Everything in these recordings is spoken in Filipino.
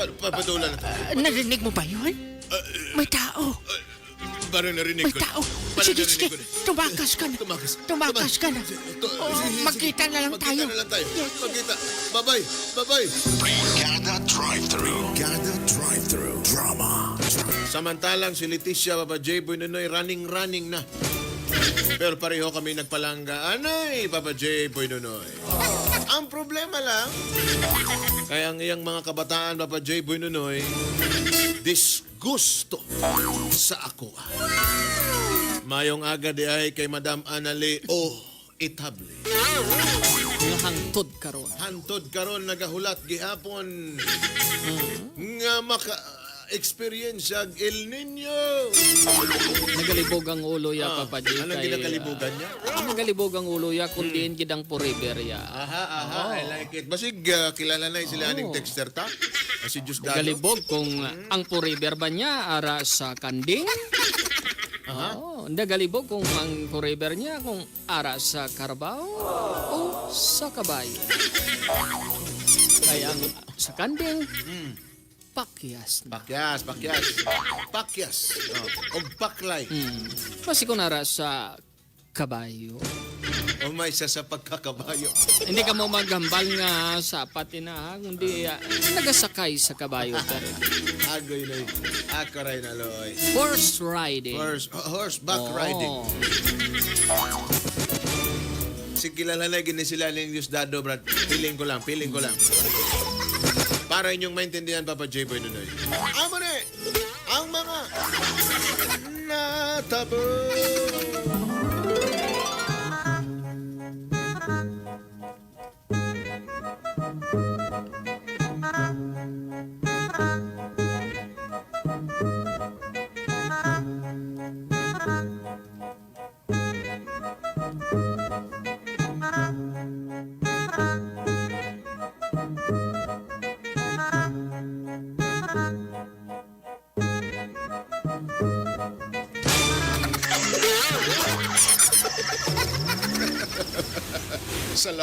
Pa- Papatulan. Ah, narinig mo ba yun? May tao. Parang narinig May ko. tao. Parang Sige, sige. Tumakas ka na. Tumakas. Tumakas ka na. Oh, magkita na lang tayo. Magkita na lang tayo. Yes. Magkita. Bye-bye. Bye-bye. Canada Drive-Thru. Canada Drive-Thru. Drama. Samantalang si Leticia, Papa J. Boy Nunoy, running-running na. Pero pareho kami nagpalangga. Anay, Papa J. Boy Nunoy. Ang problema lang, kaya ang iyang mga kabataan, Papa J. Boy Nunoy, disgusto sa ako. Mayong aga di ay kay Madam Anali o Itable. Hangtod karon. Hantod karon nagahulat gihapon nga maka experience ang El Nino. Nagalibog ang ulo ya Ah, Papa J. anong kay, ginakalibugan ah, niya? Ang nagalibog ang ulo ya kundi gidang forever ya. Aha, aha, I like it. Basig uh, kilala na sila aning texter ta. Ah, Si Diyos Dado. Galibog kung ah, ang forever ba niya ara sa kanding? Aha. Oo, nagalibog kung ang forever niya kung ara sa karabaw o sa kabayo. Kaya ang sa kanding, pakyas na. Pakyas, pakyas. Pakyas. Oh. Og paklay. Hmm. Kasi kung ara sa kabayo, O may isa sa pagkakabayo. Hindi ka mo maghambal nga sa patinahan, kundi ah, nagasakay sa kabayo. Pero Agoy na yun. Ako rin aloy. horse riding. Horse, oh, horseback Oo. riding. Si kilala na gini sila ng Dado, Brad. Piling ko lang, piling ko lang. Para inyong maintindihan, Papa J. Boy Nunoy. Amo na eh, ang mga natabo.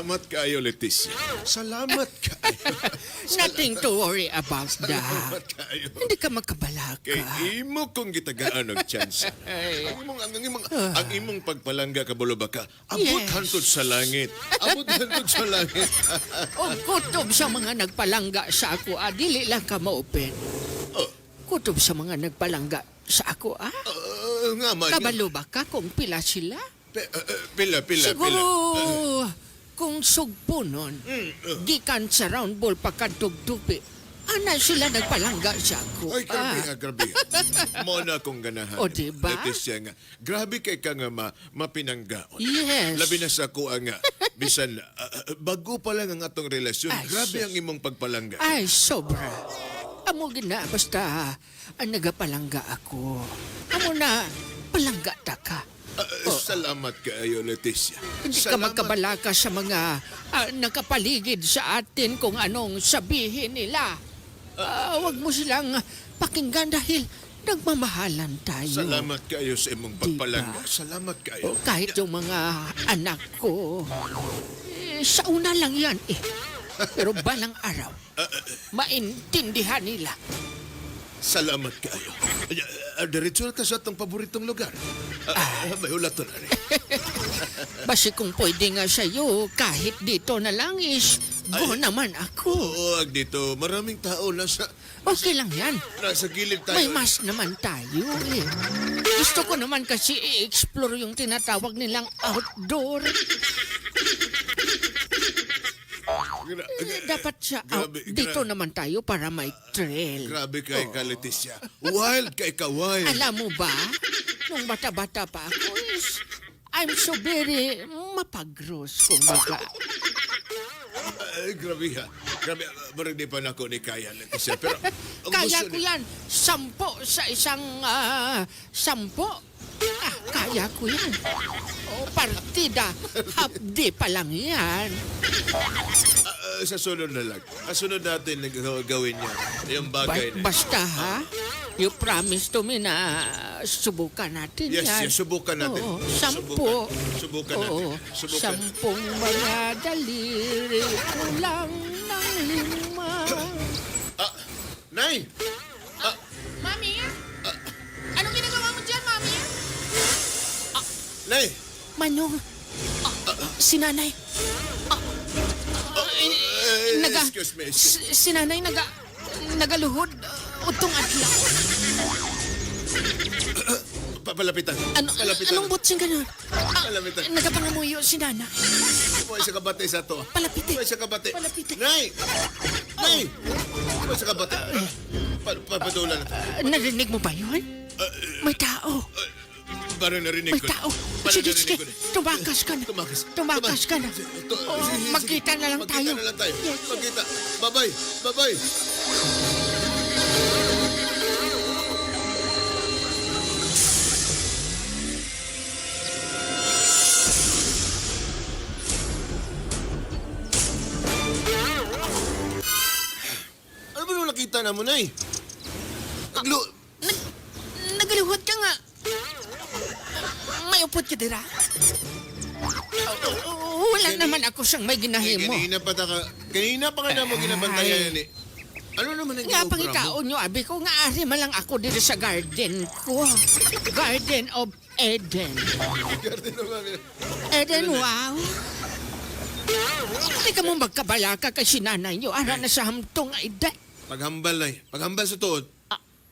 Salamat kayo, Leticia. Salamat kayo. Nothing to worry about that. Salamat kayo. Hindi ka makabalaka. Kay imo kong gitagaan og chance. ang imong ang, imong ang imong pagpalangga ka bulubaka. Abot Yes. hantod sa langit. Abot hantod sa langit. O kutob sa mga nagpalangga sa ako, ah, dili lang ka ma-open. oh, Kutob sa mga nagpalangga sa ako, ah. uh, nga man. Kabalo ba ka kung pila sila? Pe- uh, uh, pila pila Siguro, pila. kung sugpo nun, Mm, gikan sa round ball pagkatugtupi, ana sila nagpalangga sa ako. Ay, grabe ah. nga, grabe nga. Mo na akong ganahan. O, diba? Leticia nga. Grabe kay ka nga ma, mapinanggaon. Yes. Labi na sa kuha nga. Bisan, uh, bago pa lang ang atong relasyon. Ay, grabe sus. ang imong pagpalangga. Ay, sobra. Amo gina, basta ang nagapalangga ako. Amo na, palangga ta ka. Uh, Salamat kayo, Leticia. Oh. Hindi ka magkabalaka sa mga ah, nakapaligid sa atin kung anong sabihin nila. Ah, Huwag mo silang pakinggan dahil nagmamahalan tayo. Salamat kayo sa imong pagpalangga. Diba? Salamat kayo. kahit yung mga anak ko, eh, sa una lang yan eh. Pero balang araw, maintindihan nila. Salamat kayo. Uh, diretso na ta sa atong paboritong lugar. Uh, may ulat to na rin. Basi kung pwede nga sa'yo, kahit dito na lang is, go naman ako. Oo, ag dito. Maraming tao nasa, Okay lang yan. nasa gilid tayo. May mas naman tayo eh. Gusto ko naman kasi i-explore yung tinatawag nilang outdoor. Gra- Eh, Dapat sa out, Grabe, dito gra- naman tayo para may trail. Grabe kay ka, Leticia. Wild kay ka, wild. Alam mo ba, nung bata-bata pa ako is, I'm so very mapagros, kumbaga. Ay, grabe ha. Grabe, parang di pa na ako ni Kaya, Leticia. Pero, ang Kaya gusto ko ni- yan, sampo sa isang, ah, sampo. Ah, kaya ko yan. O, partida, half day pa lang yan. Ah, ah, sa sunod na lang. Sa sunod natin na gawin niya. Yung Ba- bagay na. basta ha, you promise to me na subukan natin Yes, yan. yes, subukan natin. Oo, sampo. Subukan. Subukan natin. Oo, Subukan. sampung mga daliri ko lang ng lima. Nay! Mami? Anong ginagawa mo dyan, Mami? Nay! Manong, si nanay. Eh, Naga, excuse me. excuse- si, si nanay naga, nagaluhod. Utong adlaw. Papalapitan. Ano, Palapitan. anong butsing ganun? Ah, Palapitan. nagapangamuyo si nana. Buhay sa kabate sa to. Palapiti. Buhay sa kabate. Palapiti. Nay! Nay! Buhay sa kabate. Pa papatulan. Ah, narinig mo ba yun? May tao. Parang narinig May ko. tao. Parang Sige, narinig sige. ko na. Tumakas ka na. Tumakas. Tumakas ka na. To- Oh, sige, sige, magkita na lang tayo. Magkita na lang tayo. Yes, yes. Magkita. Bye-bye. Bye-bye. Ano ba nung nakita na mo, Nay? Naglo... Nagaluhod ka nga. May upot ka dira. Oh, Wala naman ako siyang may Eh, ginahimo. kanina pa ta ka... Kanina pa ka na mo ginabantayan ni... Ano naman ang Nga pang nyo, abi ko nga ari man lang ako dito sa garden ko. Garden of Eden. Garden of Mami. Eden, wow. Hindi ka mo magkabalaka kay sinanay nyo. Ara na sa hamtong edad. Paghambal, Nay. Paghambal sa tuod.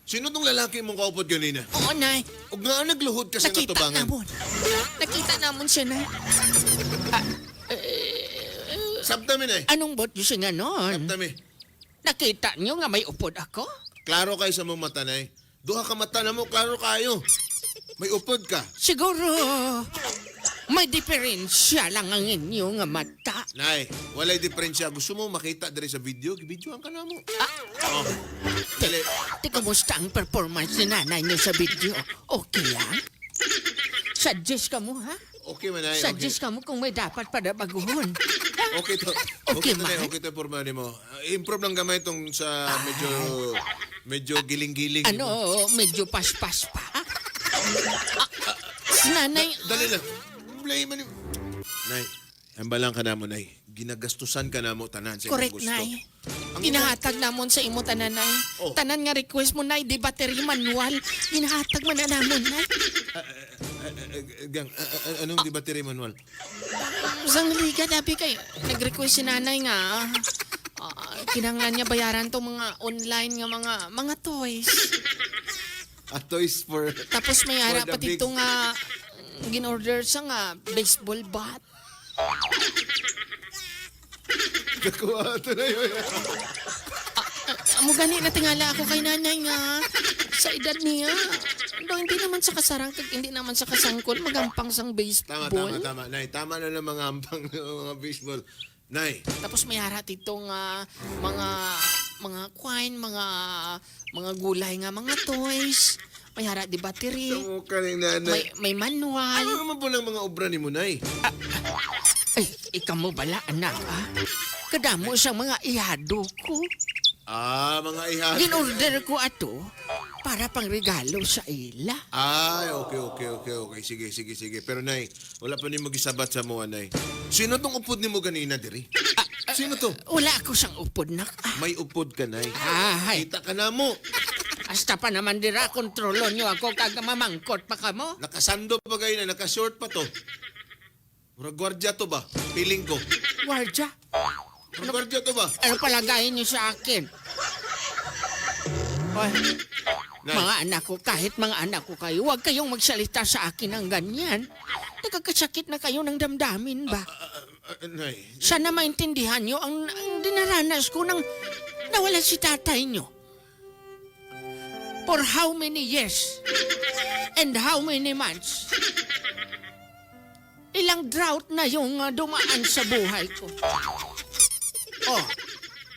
Sino tong lalaki mong kaupod kanina? Oo, nay. Ug nga nagluhod kasi Nakita natubangan. namon. Nakita namon siya, nay. Sabtami, Nay. Anong bot nyo siya nga noon? Sabtami. Nakita nyo nga may upod ako? Klaro kayo sa mong mata, Nay. Duha ka mata na mo, klaro kayo. May upod ka. Siguro, may diferensya lang ang inyo nga mata. Nay, walay diferensya. Gusto mo makita diri sa video? Videoan ka na mo. Oh. Dali. Di kumusta ang performance ni nanay niyo sa video? Okay lang? Suggest ka mo, ha? Okay man, Nay. Okay. Suggest ka mo kung may dapat para baguhon. Okay to. Okay, Okay, to, Nay. Okay to, porma ni mo. Uh, improve lang gamay itong sa medyo... Medyo giling-giling. Ano, medyo paspas pa? Ah, ah, nanay, Dali lang. Man yung... Nay, hambalang ka na mo, Nay. Ginagastusan ka na mo, tanan sa correct, gusto. nay. Ang Ginahatag namon sa imo tanan, nay. Oh. Tanan nga request mo, nay, di battery manual. Ginahatag man na namon, nay. Ah, ah, gang, ah, ah, anong di battery manual? Sang liga, dabi kay, nag-request si nanay nga, ah, kinanglan niya bayaran tong mga online nga mga mga toys. A toys for... Tapos may ara the pati big- nga ginorder sa nga baseball bat. Nakuha ito na yun. Amo gani na tingala ako kay nanay nga sa edad niya. Do hindi naman sa kasarang kag hindi naman sa kasangkol magampang sang Tama, baseball. tama, tama. Nay, tama na ng mga ampang ng mga baseball. Nay, Tapos may ara tito nga mga mga coin, mga mga gulay nga mga toys. May hara di battery. tamo ka rin nanay. May may manual. Ano naman po ng mga obra ni mo, Nay? Ay, ikaw mo bala anak ah. Kadamo sa mga ihado ko. Ah, mga iha. Ginorder ko ato para pang regalo sa ila. Ay, okay, okay, okay, okay. Sige, sige, sige. Pero, Nay, wala pa ni magisabat sa mo, Nay. Sino tong upod ni mo ganina, diri? Sino to? Wala ako sang upod na ah. May upod ka, Nay. Ay, Kita ka na mo. Hasta pa naman dira kontrolon nyo ako kag mamangkot pa ka mo. Nakasando pa kayo na, nakashort pa to. Murag gwardya to ba? Piling ko. Wardya, Murag gwardya to ba? ano palagayin nyo sa akin? Oy, Nay, mga anak ko, kahit mga anak ko kayo, huwag kayong magsalita sa akin ng ganyan. Nagkakasakit na kayo ng damdamin ba? ah, ah, Nay, Sana maintindihan nyo ang, ang dinaranas ko nang nawala si tatay nyo. For how many years? And how many months? Ilang drought na yung uh, dumaan sa buhay ko. Oh,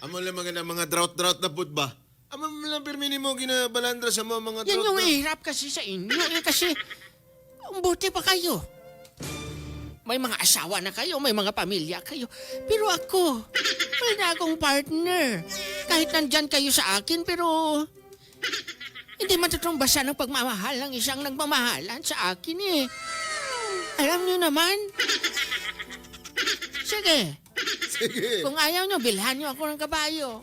amo lang mga, mga drought-drought na put ba? Amo lang pirmini mo ginabalandra sa mga mga yan drought yung na. hirap kasi sa inyo. Eh, kasi, ang buti pa kayo. May mga asawa na kayo, may mga pamilya kayo. Pero ako, wala akong partner. Kahit nandyan kayo sa akin, pero hindi matutumbasan ang pagmamahal ng isang nagmamahalan sa akin eh. Alam niyo naman. Sige, Sige. kung ayaw niyo, bilhan niyo ako ng kabayo.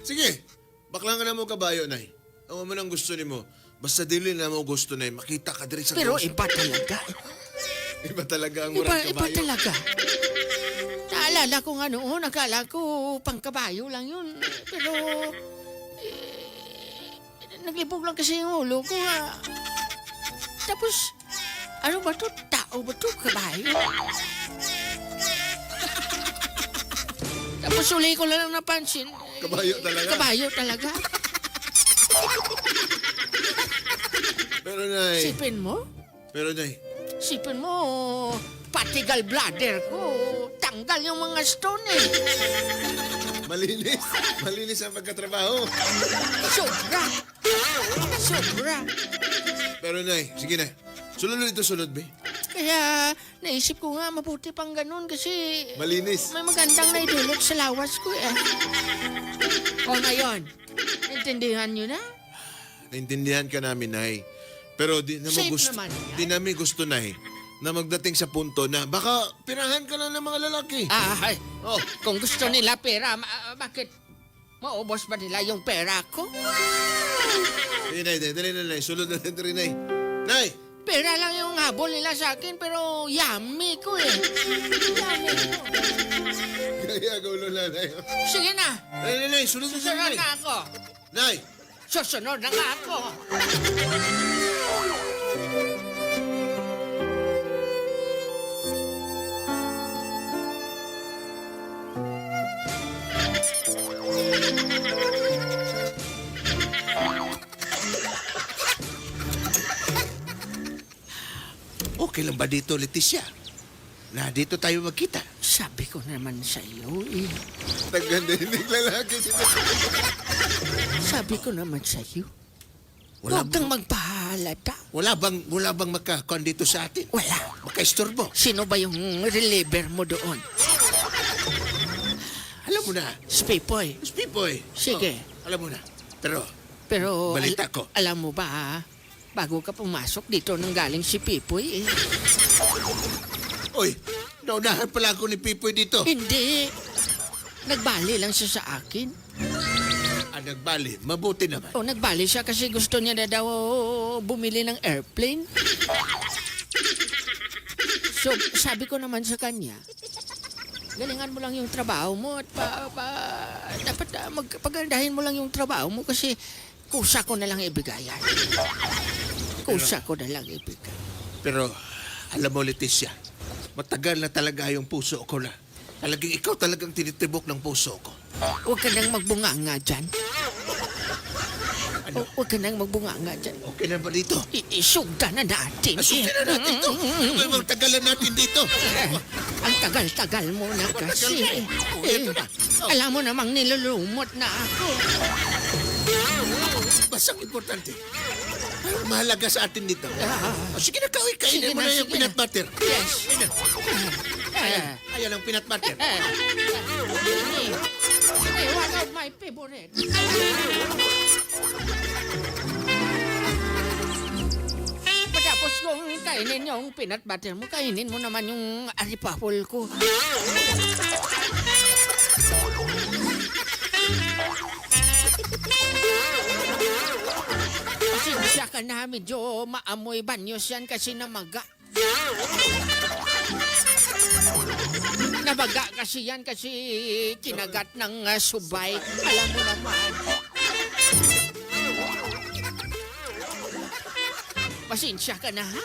Sige, bakla nga na mo kabayo, nay. Ang mo nang gusto ni mo. Basta dili na mo gusto, nay. Makita ka diri sa Pero grocery. iba talaga. Iba talaga ang Iba, murang iba kabayo. talaga. Naalala ko nga noon, akala ko pangkabayo lang yun. Pero, eh, naglibog lang kasi yung ulo ko. ah. Tapos, ano ba to? Tao ba to? Kabayo? Tapos uli ko lang napansin. Kabayo talaga? Kabayo talaga. Pero, nay. Sipin mo? Pero, nay. Sipin mo, pati gallbladder ko, tanggal yung mga stone eh. Malinis. Malinis ang pagkatrabaho. Sobra. Sobra. Pero, nay. Sige, nay. Sunod na ito, sunod, be. Kaya naisip ko nga mabuti pang ganun kasi Malinis. may magandang naidulot sa lawas ko eh. O ngayon, intindihan nyo na? Naintindihan ka namin, nay. Pero di namin Safe gusto, naman yan. di namin gusto, nay, na magdating sa punto na baka pirahan ka na ng mga lalaki. Ah, ay, Oh, kung gusto nila pera, ma- bakit maubos ba nila yung pera ko? Sige, nay, nay, dali na, nay. Sunod na rin, nay. Nay! Pera lang yung habol nila sa akin, pero yummy ko eh. Yummy ko. Kaya gulo na, nay. Sige na, Nay, nay, nay, sunod na, susunod nay. na ako. Nay! Susunod na ako. Okay lang ba dito, Leticia? Na dito tayo magkita. Sabi ko naman sa iyo eh. Taganda hindi lalaki si Sabi ko naman sa iyo. Wala, Huwag kang magpahalata. wala bang, wala bang makakon dito sa atin? Wala. Makaistorbo. Sino ba yung reliever mo doon? Alam mo na. Spipoy. Mas Pipoy. Sige. Oh, alam mo na. Pero, Pero Balita al- ko. alam mo ba, ha? Bago ka pumasok dito nang galing si Pipoy eh. oy, naunahan pala ako ni Pipoy dito. Hindi. Nagbali lang siya sa akin. Ah, nagbali. Mabuti naman. O nagbali siya kasi gusto niya na daw bumili ng airplane. So, sabi ko naman sa kanya, galingan mo lang yung trabaho mo at pa, pa, dapat uh, magpagandahin mo lang yung trabaho mo kasi kusa ko na lang ibigayan. Kusa ko na lang ibigay. Pero, alam mo, Leticia, matagal na talaga yung puso ko na. Talagang ikaw talagang tinitibok ng puso ko. Huwag ka nang magbunganga dyan. Ano? Hu- Huwag ka nang magbunganga dyan. Okay na ba dito? I- isugda na natin. Asukin na natin ito. Ano bang tagalan natin dito? Ang tagal-tagal mo na kasi. Na. Oh, Eh, ito na. Oh. alam mo namang nilulumot na ako. Basang importante. Pero mahalaga sa atin dito. Ah. O, sige na, kawin. Sige Kainin mo na, na yung sige peanut na. butter. Yes. Ayan. Eh, Ayan ang peanut butter. eh, eh, one of my favorite. Matapos kong kainin yung peanut butter mo, kainin mo naman yung aripapol ko. Pasensya ka na, medyo maamoy banyos yan kasi namaga. Nabaga kasi yan kasi kinagat ng ah, subay. Alam mo naman. Pasensya ka na, ha?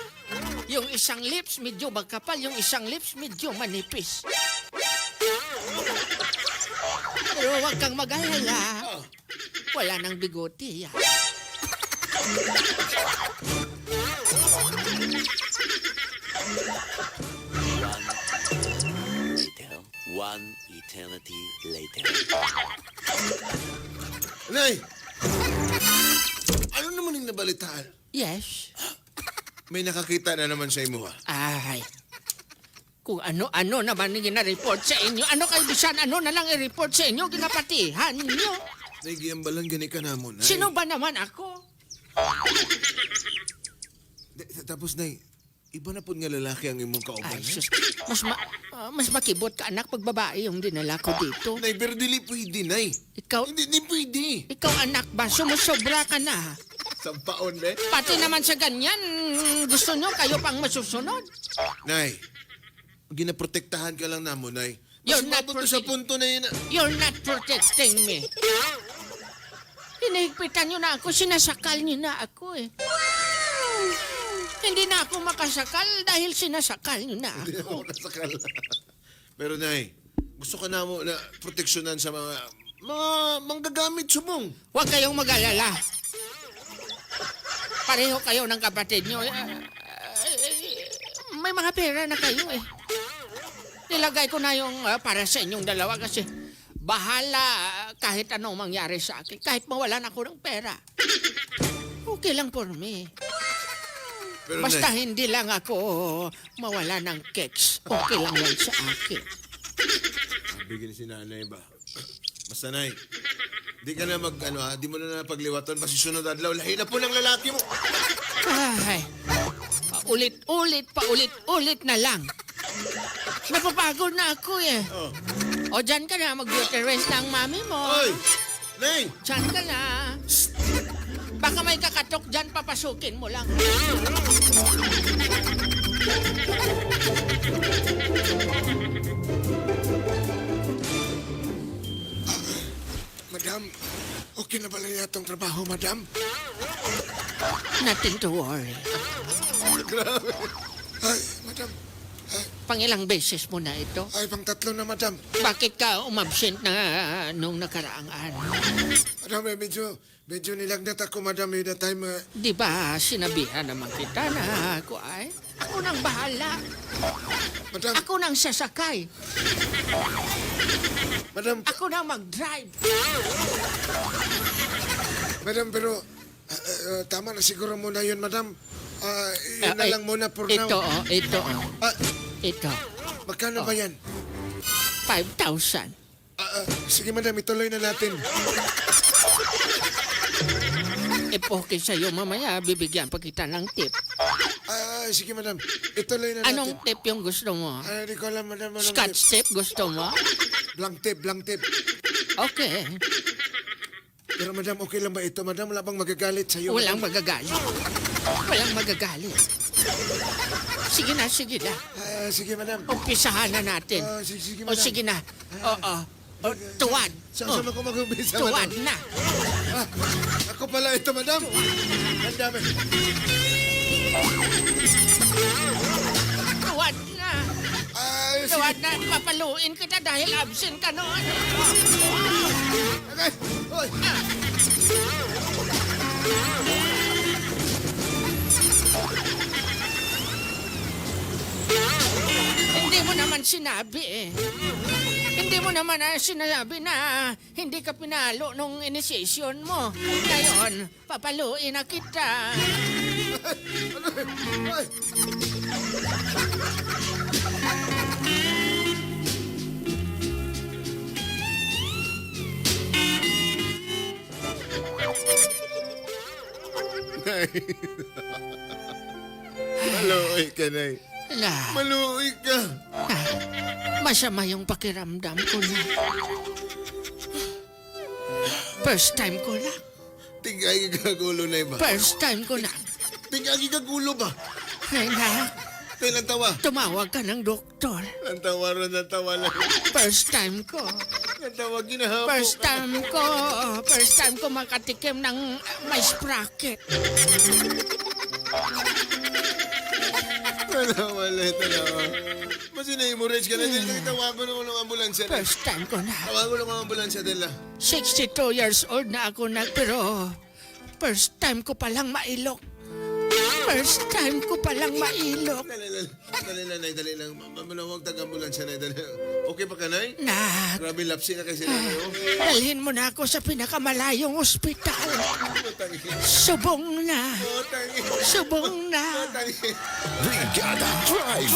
Yung isang lips medyo magkapal, yung isang lips medyo manipis. Pero huwag kang mag-alala. Wala nang bigote, ha? Later, one eternity later. Nay! Ano naman yung nabalitaan? Yes. May nakakita na naman sa imo, ha? Ay. Kung ano-ano naman yung report sa inyo, ano kayo bisan, ano na lang i-report sa inyo, ginapatihan nyo. Nagyambalan gani ka na mo, Nay. Sino ba naman ako? Di- Tapos, Nay, iba na po nga lalaki ang imong kauban. Ay, sus, mas ma... Ah, mas makibot ka anak pag babae yung dinala ko dito. Nay, pero dili pwede, Nay. Ikaw, Hindi, hindi pwede. ikaw anak ba, sumusobra ka na. Sampaon, be. Pati naman sa ganyan, gusto nyo kayo pang masusunod. Nay, ginaprotektahan ka lang namo, Nay. You're Mas not mabot to sa protect- punto na yun. You're not protecting me. Hinihigpitan nyo na ako, sinasakal nyo na ako eh. Hindi na ako makasakal dahil sinasakal nyo na Hindi ako. ako nasakal. Pero, Nay, gusto ka na mo na proteksyonan sa mga mga manggagamit sumong. Huwag kayong mag-alala. Pareho kayo ng kapatid nyo. Eh, eh, May mga pera na kayo eh. Nilagay ko na yung ah, para sa inyong dalawa kasi bahala ah, kahit anong mangyari sa akin. Kahit mawalan ako ng pera. Okay lang for me. Pero, Basta Nay, hindi lang ako mawala ng kicks. Okay lang yan sa akin. bigyan si nanay ba? Basta, Nay, di ka na mag, ano ha, di mo na napagliwaton. Basta sunod adlaw, lahi na po ng lalaki mo. Ay, paulit-ulit, paulit-ulit na lang. Napapagod na ako eh. Oh. O dyan ka na, mag-beauty rest ng mami mo. Oy! Nay! Dyan ka na. Baka may kakatok dyan, papasukin mo lang. Madam, okay na ba lang yatong trabaho, madam? Nothing to worry. Ay, madam. Pangilang beses mo na ito. Ay, pang tatlo na, madam. Bakit ka umabsent na nung nakaraang araw? Madam, eh, medyo, medyo nilagnat ako, madam. Eh, that time, uh, Di ba sinabihan naman kita na ako ay ako nang bahala. madam, Ako nang sasakay. madam, Ako nang mag-drive. madam, pero uh, uh, tama na siguro muna yun, madam. Ah, yun na Ah, ay, lang muna for ito, now. oh, ito, oh, Ah, ito. magkano ba yan? 5,000. Ah, ah, sige, madam, ituloy na natin. Ipoke sa'yo mamaya, bibigyan pa kita ng tip. Ah, sige, madam, ituloy na natin. Anong tip yung gusto mo? Ah, di ko alam, madam. Anong Scotch tip gusto mo? tip? Blank tip, blank tip. Okay. Pero madam, okay lang ba ito? Madam, wala bang magagalit sa'yo? Walang magagalit. Walang magagalit. Sige na, sige na. Ah, sige, madam. Umpisahan na natin. Ah, sige, sige, O madam. sige na. Oo. O, tuwad. Saan saan ako mag-umpisa, madam? na. Ah, ako pala ito, madam. Ang dami. Tuwad na. Ay, sige. Tuwad na. Papaluin kita dahil absent ka noon. Okay. Hoy. Hindi mo naman sinabi eh. Hindi mo naman na sinabi na hindi ka pinalo nung initiation mo. Ngayon, papaluin na kita. Hoy. Nay. Maluoy ka, Nay. La, Maluoy ka. ah, masama yung pakiramdam ko na. First time ko na. Tigay kagulo na ba? First time ko na. Tigay kagulo ba? Ay na, Kailan tawa? tumawag ka ng doktor. Ang tawa ron, ang tawa lang. First time ko. Ang tawa ginahapo. First time ko. First time ko makatikim ng may sprocket. Tanawa lang, tanawa. Mas ina-hemorrhage ka na din. Tawagan ako ng ambulansya. First time ko na. Tawagan ako ng ambulansya nila. 62 years old na ako na, pero first time ko palang mailok. First time ko palang mailok. Dali lang, dali lang, Nay, dali lang. Mamanawag tag-ambulansya, Nay, dali. Okay pa ka, Nay? Nak, Grabe lapsi na kasi na kayo. dalhin mo na ako sa pinakamalayong ospital. Tangi. Subong na. Oh, tangi. Subong na. Tangi. Brigada Drive.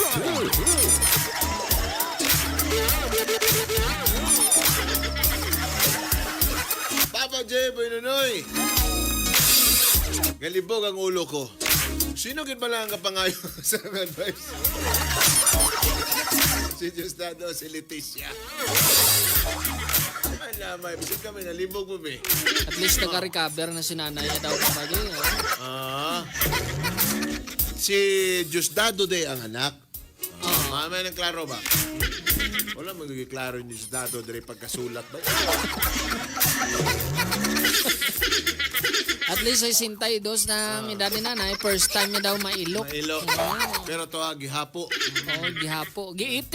Papa J. Boy Nunoy. Galibog ang ulo ko. Sino gid pala ang kapangayo sa advice? si Diosdado o si Leticia. Wala, may bisip kami, nalibog mo, be. At least nag-recover na si nanay niya daw kapag eh. Ah. Si Diosdado de ang anak. Ah, may nang klaro ba? Wala magiging klaro ni Diosdado de pagkasulat ba? At least ay sintay dos na edad ni nanay. First time niya daw mailok. Mailo. Pero to ah, gihapo. Oh, gihapo. Giitik